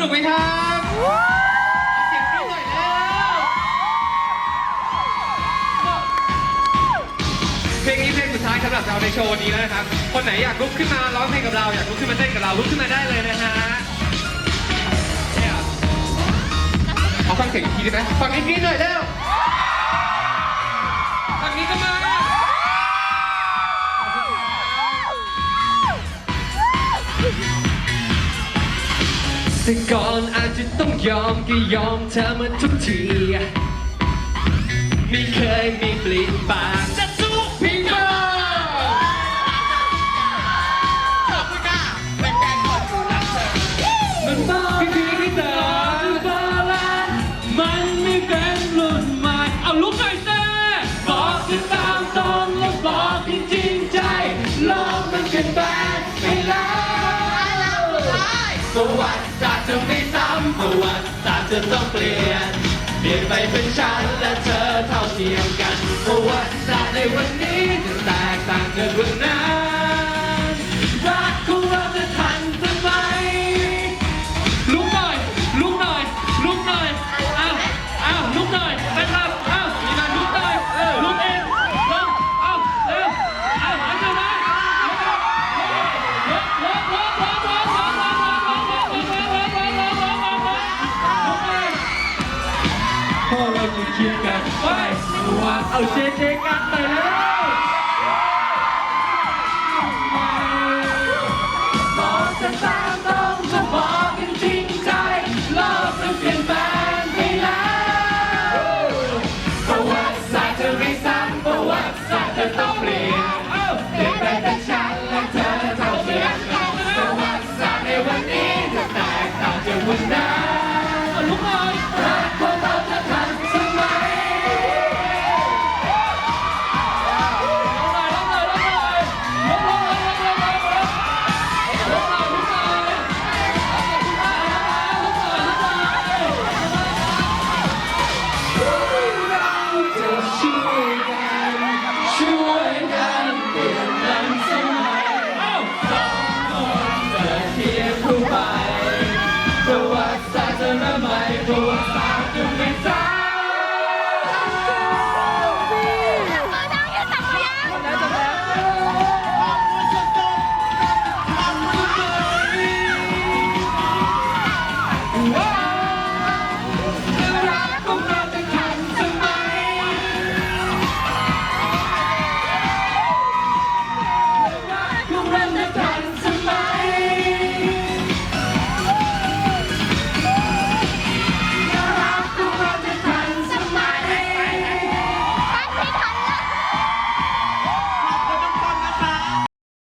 นุกไหมครับเสียงดีหน่อยแล้วเพลงนี้เพลงสุดท้ายสำหรับเราในโชว์นี้แล้วนะครับ คนไหนอยากลุกขึ้นมาร้องเพลงกับเราอยากลุกขึ้นมาเต้นกับเราลุกขึ้นมาได้เลยนะฮะเนี่ยเอาฟังเสียงอีกทีได้ไหมฟังอีกนิดหน่อยเร็ว แต่ก่อนอาจจะต้องยอมก็ยอมเธอมาทุกที ไม่เคยมีปลิดปากจะสู้พี่น้องมันบ้าพี่พีพี่เต๋อโบราณมันไม่เป็นรุ่นใหม่ เอาลุกหน่อยเต้บอกจะตามตรงและบอกที่จริงใจโลกมันเปลี่ยนแปลงไปแล้ว ประวัติศาสตร์จะไม่ซ้ำประวัติศาสตร์จะต้องเปลี่ยน เปลี่ยนไปเป็นฉันและเธอเท่าเทียมกันประวัติศาสตร์ในวันนี้ มีคิดกันไปว่าเอาเจเจกันไปแล้บอกจะตาต้องบอกกันจริงใจโลกมันเปลี่ยนแปลงไปแล้วประวัติศาสตร์จะไม่ซ้ำประวัาสตร์จะต้องเปลี่ยน